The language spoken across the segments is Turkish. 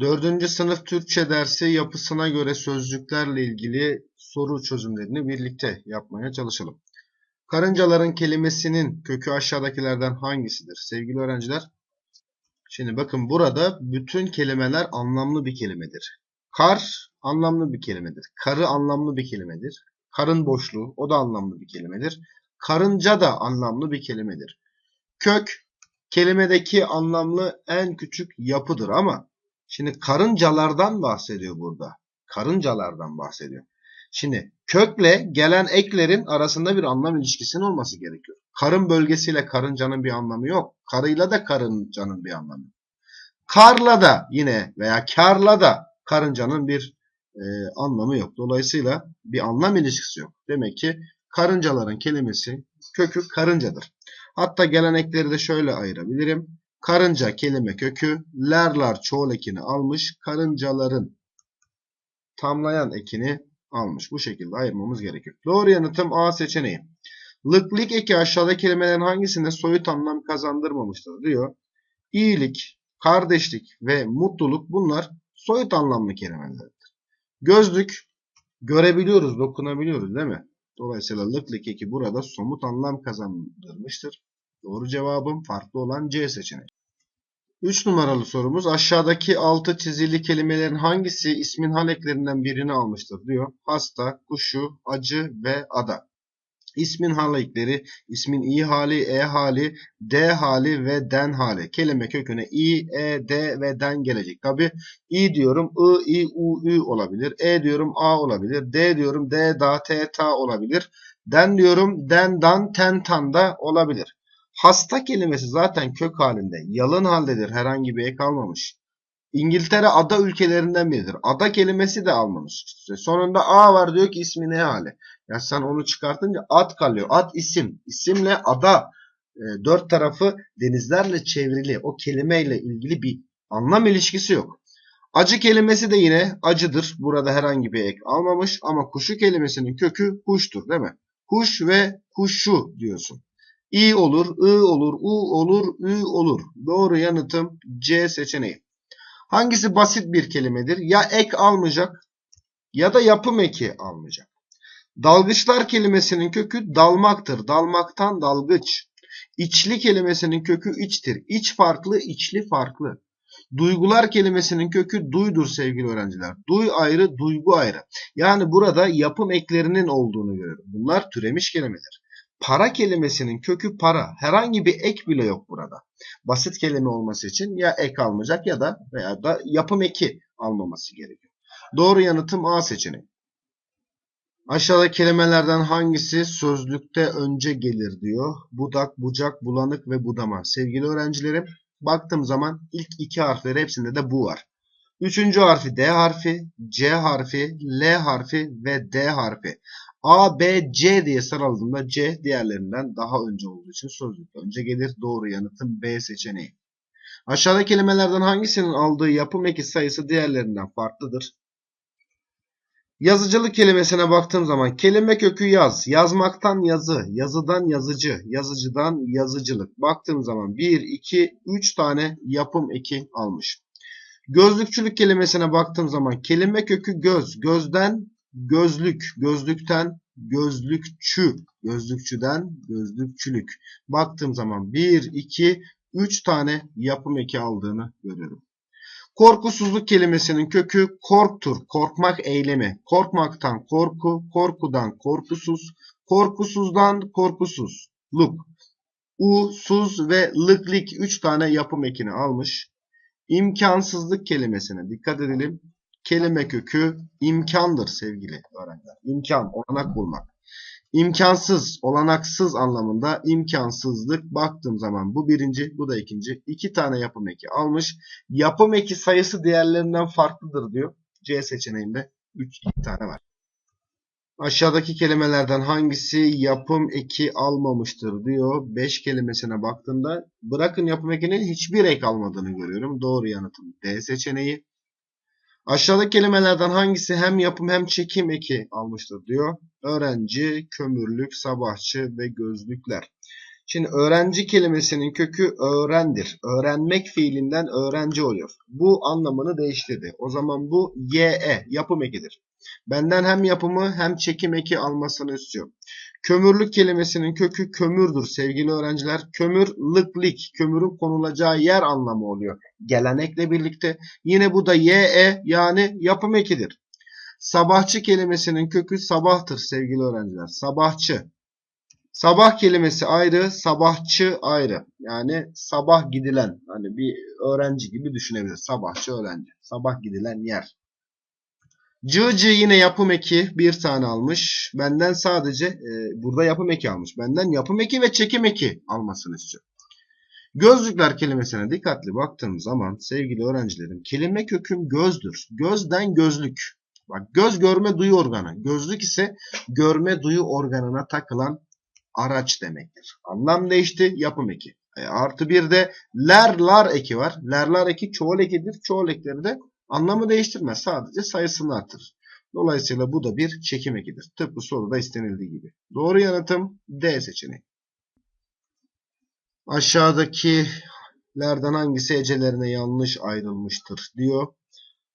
Dördüncü sınıf Türkçe dersi yapısına göre sözcüklerle ilgili soru çözümlerini birlikte yapmaya çalışalım. Karıncaların kelimesinin kökü aşağıdakilerden hangisidir? Sevgili öğrenciler, şimdi bakın burada bütün kelimeler anlamlı bir kelimedir. Kar anlamlı bir kelimedir. Karı anlamlı bir kelimedir. Karın boşluğu o da anlamlı bir kelimedir. Karınca da anlamlı bir kelimedir. Kök kelimedeki anlamlı en küçük yapıdır ama Şimdi karıncalardan bahsediyor burada. Karıncalardan bahsediyor. Şimdi kökle gelen eklerin arasında bir anlam ilişkisinin olması gerekiyor. Karın bölgesiyle karıncanın bir anlamı yok. Karıyla da karıncanın bir anlamı yok. Karla da yine veya karla da karıncanın bir e, anlamı yok. Dolayısıyla bir anlam ilişkisi yok. Demek ki karıncaların kelimesi kökü karıncadır. Hatta gelen ekleri de şöyle ayırabilirim. Karınca kelime kökü, lerlar çoğul ekini almış, karıncaların tamlayan ekini almış. Bu şekilde ayırmamız gerekiyor. Doğru yanıtım A seçeneği. Lıklık eki aşağıda kelimelerin hangisinde soyut anlam kazandırmamıştır diyor. İyilik, kardeşlik ve mutluluk bunlar soyut anlamlı kelimelerdir. Gözlük görebiliyoruz, dokunabiliyoruz değil mi? Dolayısıyla lıklık eki burada somut anlam kazandırmıştır. Doğru cevabım farklı olan C seçeneği. 3 numaralı sorumuz aşağıdaki altı çizili kelimelerin hangisi ismin hal eklerinden birini almıştır diyor. Hasta, kuşu, acı ve ada. İsmin hal ekleri, ismin i hali, e hali, d hali ve den hali. Kelime köküne i, e, d ve den gelecek. Tabi i diyorum i, i, u, ü olabilir. E diyorum a olabilir. D diyorum d, da, t, ta olabilir. Den diyorum den, dan, ten, tan da olabilir. Hasta kelimesi zaten kök halinde. Yalın haldedir. Herhangi bir ek almamış. İngiltere ada ülkelerinden biridir. Ada kelimesi de almamış. İşte sonunda A var diyor ki ismi ne hali. Ya sen onu çıkartınca ad kalıyor. Ad isim. İsimle ada e, dört tarafı denizlerle çevrili. O kelimeyle ilgili bir anlam ilişkisi yok. Acı kelimesi de yine acıdır. Burada herhangi bir ek almamış ama kuşu kelimesinin kökü kuştur değil mi? Kuş ve kuşu diyorsun. İ olur, ı olur, u olur, ü olur. Doğru yanıtım C seçeneği. Hangisi basit bir kelimedir? Ya ek almayacak ya da yapım eki almayacak. Dalgıçlar kelimesinin kökü dalmaktır. Dalmaktan dalgıç. İçli kelimesinin kökü içtir. İç farklı, içli farklı. Duygular kelimesinin kökü duydur sevgili öğrenciler. Duy ayrı, duygu ayrı. Yani burada yapım eklerinin olduğunu görüyorum. Bunlar türemiş kelimeler. Para kelimesinin kökü para. Herhangi bir ek bile yok burada. Basit kelime olması için ya ek almayacak ya da veya da yapım eki almaması gerekiyor. Doğru yanıtım A seçeneği. Aşağıda kelimelerden hangisi sözlükte önce gelir diyor. Budak, bucak, bulanık ve budama. Sevgili öğrencilerim baktığım zaman ilk iki harfleri hepsinde de bu var. Üçüncü harfi D harfi, C harfi, L harfi ve D harfi. A, B, C diye sıraladığımda C diğerlerinden daha önce olduğu için sözlükte önce gelir. Doğru yanıtım B seçeneği. Aşağıdaki kelimelerden hangisinin aldığı yapım eki sayısı diğerlerinden farklıdır? Yazıcılık kelimesine baktığım zaman kelime kökü yaz, yazmaktan yazı, yazıdan yazıcı, yazıcıdan yazıcılık. Baktığım zaman 1, 2, 3 tane yapım eki almış. Gözlükçülük kelimesine baktığım zaman kelime kökü göz, gözden gözlük, gözlükten gözlükçü, gözlükçüden gözlükçülük. Baktığım zaman 1, 2, 3 tane yapım eki aldığını görüyorum. Korkusuzluk kelimesinin kökü korktur, korkmak eylemi. Korkmaktan korku, korkudan korkusuz, korkusuzdan korkusuzluk. U, suz ve lıklik 3 tane yapım ekini almış. İmkansızlık kelimesine dikkat edelim. Kelime kökü imkandır sevgili öğrenciler. İmkan, olanak bulmak. İmkansız, olanaksız anlamında imkansızlık baktığım zaman bu birinci, bu da ikinci. iki tane yapım eki almış. Yapım eki sayısı diğerlerinden farklıdır diyor. C seçeneğinde 3 tane var. Aşağıdaki kelimelerden hangisi yapım eki almamıştır diyor. 5 kelimesine baktığımda bırakın yapım ekinin hiçbir ek almadığını görüyorum. Doğru yanıtım D seçeneği. Aşağıdaki kelimelerden hangisi hem yapım hem çekim eki almıştır diyor. Öğrenci, kömürlük, sabahçı ve gözlükler. Şimdi öğrenci kelimesinin kökü öğrendir. Öğrenmek fiilinden öğrenci oluyor. Bu anlamını değiştirdi. O zaman bu ye, yapım ekidir. Benden hem yapımı hem çekim eki almasını istiyor. Kömürlük kelimesinin kökü kömürdür sevgili öğrenciler. Kömür, lıklik, kömürün konulacağı yer anlamı oluyor. Gelenekle birlikte. Yine bu da ye, yani yapım ekidir. Sabahçı kelimesinin kökü sabahtır sevgili öğrenciler. Sabahçı. Sabah kelimesi ayrı, sabahçı ayrı. Yani sabah gidilen, hani bir öğrenci gibi düşünebilir. Sabahçı öğrenci. Sabah gidilen yer. Cığcı yine yapım eki bir tane almış. Benden sadece e, burada yapım eki almış. Benden yapım eki ve çekim eki almasını istiyor. Gözlükler kelimesine dikkatli baktığım zaman sevgili öğrencilerim kelime köküm gözdür. Gözden gözlük. Bak göz görme duyu organı. Gözlük ise görme duyu organına takılan araç demektir. Anlam değişti yapım eki. E, artı bir de ler lar eki var. Ler lar eki çoğul ekidir. Çoğul ekleri de anlamı değiştirmez. Sadece sayısını artırır. Dolayısıyla bu da bir çekim ekidir. Tıpkı soruda istenildiği gibi. Doğru yanıtım D seçeneği. Aşağıdakilerden hangisi hecelerine yanlış ayrılmıştır diyor.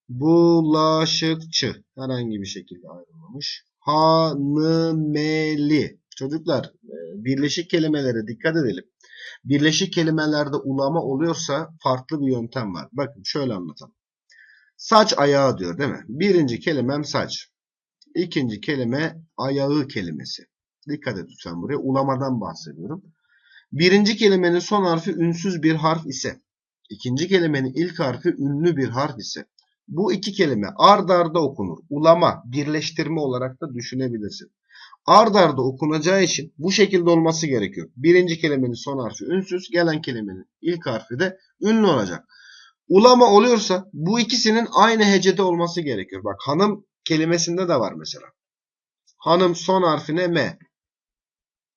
Bulaşıkçı herhangi bir şekilde ayrılmamış. Hanımeli. Çocuklar e, birleşik kelimelere dikkat edelim. Birleşik kelimelerde ulama oluyorsa farklı bir yöntem var. Bakın şöyle anlatalım. Saç ayağı diyor değil mi? Birinci kelimem saç. İkinci kelime ayağı kelimesi. Dikkat et lütfen buraya. Ulamadan bahsediyorum. Birinci kelimenin son harfi ünsüz bir harf ise, ikinci kelimenin ilk harfi ünlü bir harf ise, bu iki kelime ard arda okunur. Ulama, birleştirme olarak da düşünebilirsin. Ard arda okunacağı için bu şekilde olması gerekiyor. Birinci kelimenin son harfi ünsüz, gelen kelimenin ilk harfi de ünlü olacak. Ulama oluyorsa bu ikisinin aynı hecede olması gerekiyor. Bak hanım kelimesinde de var mesela. Hanım son harfine M.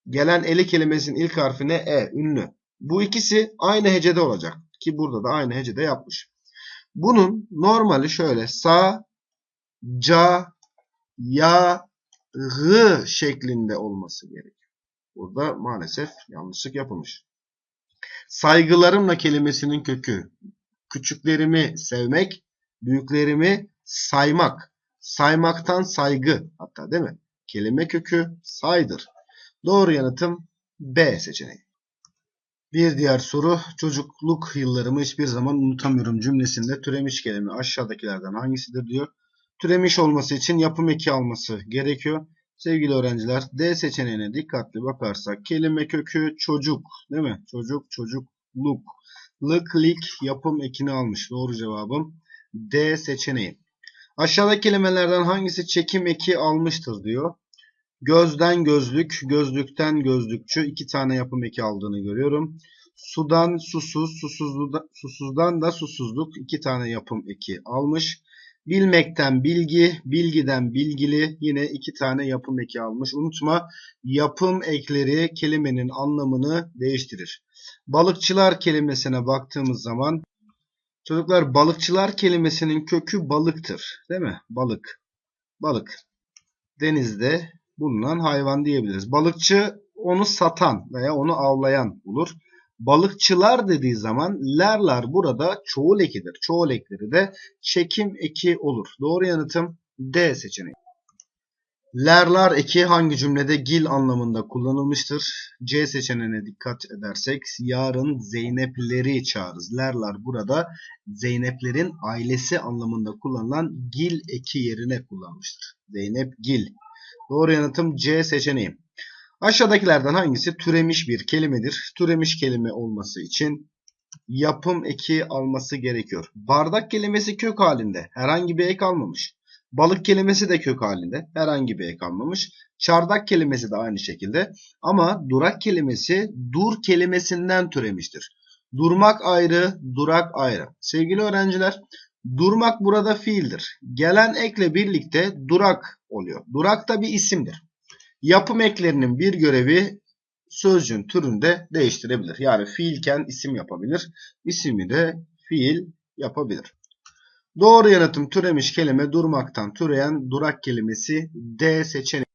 Gelen eli kelimesinin ilk harfine E. Ünlü. Bu ikisi aynı hecede olacak. Ki burada da aynı hecede yapmış. Bunun normali şöyle. Sa, ca, ya, gı şeklinde olması gerekiyor. Burada maalesef yanlışlık yapılmış. Saygılarımla kelimesinin kökü. Küçüklerimi sevmek, büyüklerimi saymak. Saymaktan saygı hatta değil mi? Kelime kökü saydır. Doğru yanıtım B seçeneği. Bir diğer soru çocukluk yıllarımı hiçbir zaman unutamıyorum cümlesinde türemiş kelime aşağıdakilerden hangisidir diyor. Türemiş olması için yapım eki alması gerekiyor. Sevgili öğrenciler D seçeneğine dikkatli bakarsak kelime kökü çocuk değil mi? Çocuk, çocukluk. Lık, lik yapım ekini almış. Doğru cevabım D seçeneği. Aşağıdaki kelimelerden hangisi çekim eki almıştır diyor. Gözden gözlük, gözlükten gözlükçü iki tane yapım eki aldığını görüyorum. Sudan susuz, susuzluda, susuzdan da susuzluk iki tane yapım eki almış. Bilmekten bilgi, bilgiden bilgili yine iki tane yapım eki almış. Unutma yapım ekleri kelimenin anlamını değiştirir. Balıkçılar kelimesine baktığımız zaman çocuklar balıkçılar kelimesinin kökü balıktır. Değil mi? Balık. Balık. Denizde bulunan hayvan diyebiliriz. Balıkçı onu satan veya onu avlayan olur. Balıkçılar dediği zaman lerler burada çoğul ekidir. Çoğul ekleri de çekim eki olur. Doğru yanıtım D seçeneği. Lerlar eki hangi cümlede gil anlamında kullanılmıştır? C seçeneğine dikkat edersek yarın Zeynepleri çağırırız. Lerlar burada Zeyneplerin ailesi anlamında kullanılan gil eki yerine kullanmıştır. Zeynep gil. Doğru yanıtım C seçeneği. Aşağıdakilerden hangisi türemiş bir kelimedir? Türemiş kelime olması için yapım eki alması gerekiyor. Bardak kelimesi kök halinde. Herhangi bir ek almamış. Balık kelimesi de kök halinde. Herhangi bir ek almamış. Çardak kelimesi de aynı şekilde. Ama durak kelimesi dur kelimesinden türemiştir. Durmak ayrı, durak ayrı. Sevgili öğrenciler, durmak burada fiildir. Gelen ekle birlikte durak oluyor. Durak da bir isimdir. Yapım eklerinin bir görevi sözcüğün türünde değiştirebilir. Yani fiilken isim yapabilir. İsmi de fiil yapabilir. Doğru yanıtım türemiş kelime durmaktan türeyen durak kelimesi D seçeneği.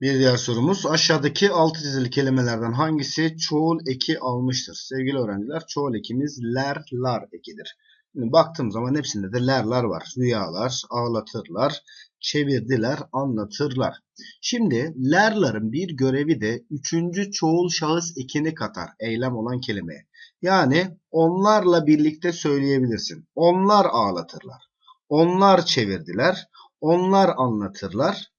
Bir diğer sorumuz aşağıdaki altı çizili kelimelerden hangisi çoğul eki almıştır? Sevgili öğrenciler çoğul ekimiz ler, lar ekidir. Baktığım zaman hepsinde de lerler var. Rüyalar, ağlatırlar, çevirdiler, anlatırlar. Şimdi lerların bir görevi de üçüncü çoğul şahıs ekini katar eylem olan kelimeye. Yani onlarla birlikte söyleyebilirsin. Onlar ağlatırlar. Onlar çevirdiler. Onlar anlatırlar.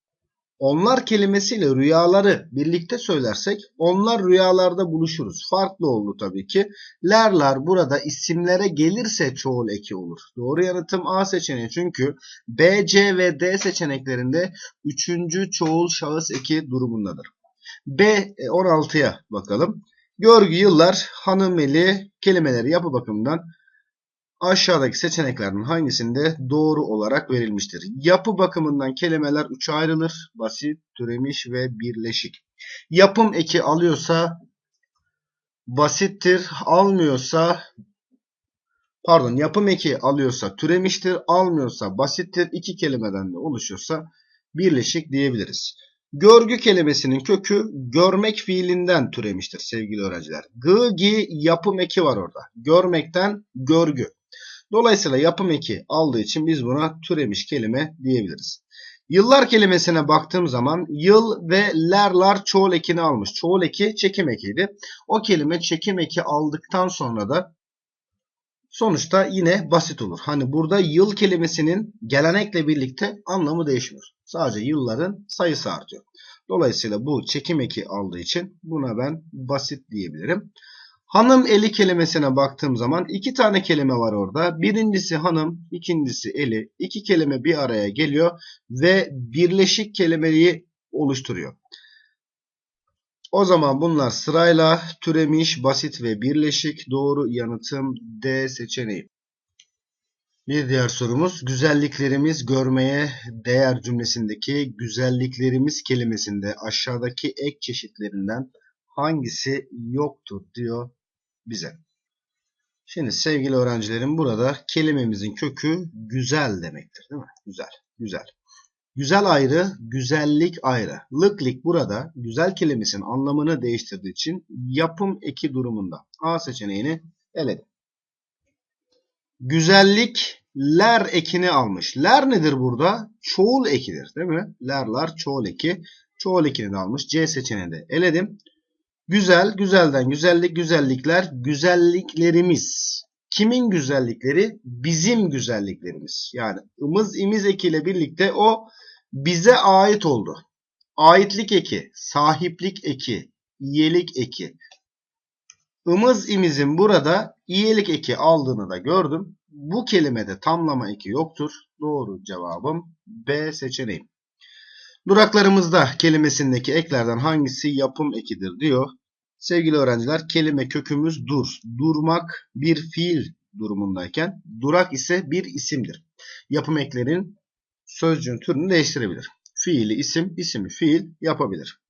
Onlar kelimesiyle rüyaları birlikte söylersek onlar rüyalarda buluşuruz. Farklı oldu tabii ki. Lerler burada isimlere gelirse çoğul eki olur. Doğru yanıtım A seçeneği. Çünkü B, C ve D seçeneklerinde üçüncü çoğul şahıs eki durumundadır. B 16'ya bakalım. Görgü yıllar hanımeli kelimeleri yapı bakımından aşağıdaki seçeneklerden hangisinde doğru olarak verilmiştir? Yapı bakımından kelimeler üçe ayrılır. Basit, türemiş ve birleşik. Yapım eki alıyorsa basittir, almıyorsa pardon yapım eki alıyorsa türemiştir, almıyorsa basittir. İki kelimeden de oluşuyorsa birleşik diyebiliriz. Görgü kelimesinin kökü görmek fiilinden türemiştir sevgili öğrenciler. Gı, gi yapım eki var orada. Görmekten görgü. Dolayısıyla yapım eki aldığı için biz buna türemiş kelime diyebiliriz. Yıllar kelimesine baktığım zaman yıl ve lerlar çoğul ekini almış. Çoğul eki çekim ekiydi. O kelime çekim eki aldıktan sonra da sonuçta yine basit olur. Hani burada yıl kelimesinin gelenekle birlikte anlamı değişmiyor. Sadece yılların sayısı artıyor. Dolayısıyla bu çekim eki aldığı için buna ben basit diyebilirim. Hanım eli kelimesine baktığım zaman iki tane kelime var orada. Birincisi hanım, ikincisi eli. İki kelime bir araya geliyor ve birleşik kelimeyi oluşturuyor. O zaman bunlar sırayla türemiş, basit ve birleşik. Doğru yanıtım D seçeneği. Bir diğer sorumuz güzelliklerimiz görmeye değer cümlesindeki güzelliklerimiz kelimesinde aşağıdaki ek çeşitlerinden hangisi yoktur diyor bize. Şimdi sevgili öğrencilerim burada kelimemizin kökü güzel demektir değil mi? Güzel, güzel. Güzel ayrı, güzellik ayrı. Lıklik burada güzel kelimesinin anlamını değiştirdiği için yapım eki durumunda. A seçeneğini eledim. Güzellikler ekini almış. Ler nedir burada? Çoğul ekidir değil mi? Lerler çoğul eki. Çoğul ekini de almış. C seçeneğini de eledim. Güzel, güzelden güzellik, güzellikler, güzelliklerimiz. Kimin güzellikleri? Bizim güzelliklerimiz. Yani ımız imiz ekiyle birlikte o bize ait oldu. Aitlik eki, sahiplik eki, iyilik eki. Imız imizin burada iyilik eki aldığını da gördüm. Bu kelimede tamlama eki yoktur. Doğru cevabım B seçeneği. Duraklarımızda kelimesindeki eklerden hangisi yapım ekidir diyor. Sevgili öğrenciler kelime kökümüz dur. Durmak bir fiil durumundayken durak ise bir isimdir. Yapım eklerin sözcüğün türünü değiştirebilir. Fiili isim, ismi fiil yapabilir.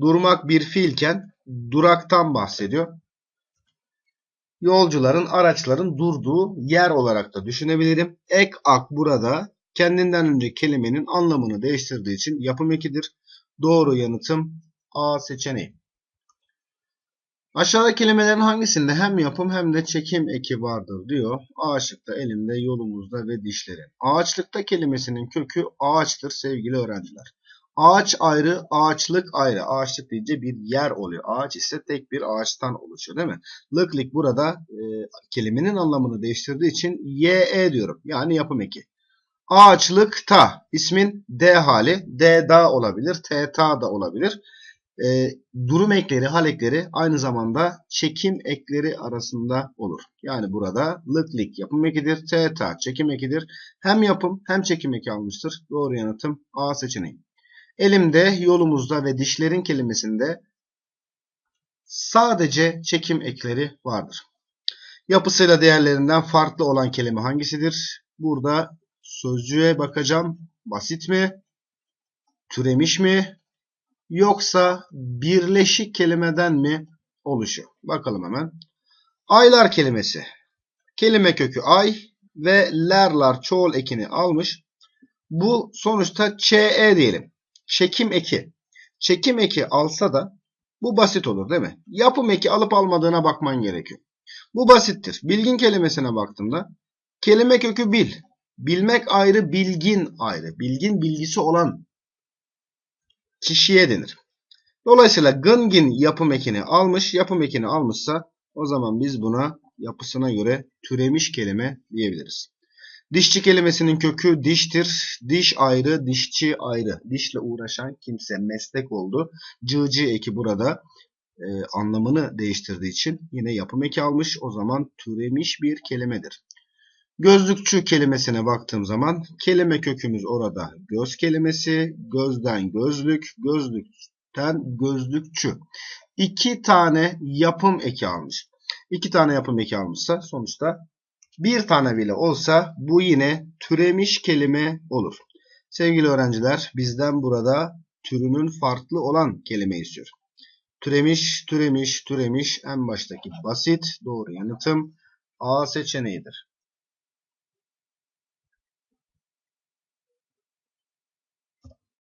Durmak bir fiilken duraktan bahsediyor. Yolcuların, araçların durduğu yer olarak da düşünebilirim. Ek ak burada kendinden önce kelimenin anlamını değiştirdiği için yapım ekidir. Doğru yanıtım A seçeneği. Aşağıda kelimelerin hangisinde hem yapım hem de çekim eki vardır diyor. Ağaçlıkta, elimde, yolumuzda ve dişlerin. Ağaçlıkta kelimesinin kökü ağaçtır sevgili öğrenciler. Ağaç ayrı, ağaçlık ayrı. Ağaçlık deyince bir yer oluyor. Ağaç ise tek bir ağaçtan oluşuyor değil mi? Lıklik burada e, kelimenin anlamını değiştirdiği için ye diyorum. Yani yapım eki. Ağaçlıkta ismin D hali. D da olabilir. T ta da olabilir e, durum ekleri, hal ekleri aynı zamanda çekim ekleri arasında olur. Yani burada lık lik yapım ekidir, teta çekim ekidir. Hem yapım hem çekim eki almıştır. Doğru yanıtım A seçeneği. Elimde, yolumuzda ve dişlerin kelimesinde sadece çekim ekleri vardır. Yapısıyla değerlerinden farklı olan kelime hangisidir? Burada sözcüğe bakacağım. Basit mi? Türemiş mi? Yoksa birleşik kelimeden mi oluşuyor? Bakalım hemen. Aylar kelimesi. Kelime kökü ay ve lerlar çoğul ekini almış. Bu sonuçta çe diyelim. Çekim eki. çekim eki alsa da bu basit olur değil mi? Yapım eki alıp almadığına bakman gerekiyor. Bu basittir. Bilgin kelimesine baktığımda kelime kökü bil. Bilmek ayrı, bilgin ayrı. Bilgin bilgisi olan kişiye denir. Dolayısıyla gıngin yapım ekini almış. Yapım ekini almışsa o zaman biz buna yapısına göre türemiş kelime diyebiliriz. Dişçi kelimesinin kökü diştir. Diş ayrı, dişçi ayrı. Dişle uğraşan kimse meslek oldu. Cığcı eki burada e, anlamını değiştirdiği için yine yapım eki almış. O zaman türemiş bir kelimedir. Gözlükçü kelimesine baktığım zaman kelime kökümüz orada göz kelimesi, gözden gözlük, gözlükten gözlükçü. İki tane yapım eki almış. İki tane yapım eki almışsa sonuçta bir tane bile olsa bu yine türemiş kelime olur. Sevgili öğrenciler bizden burada türünün farklı olan kelime istiyor. Türemiş, türemiş, türemiş en baştaki basit doğru yanıtım A seçeneğidir.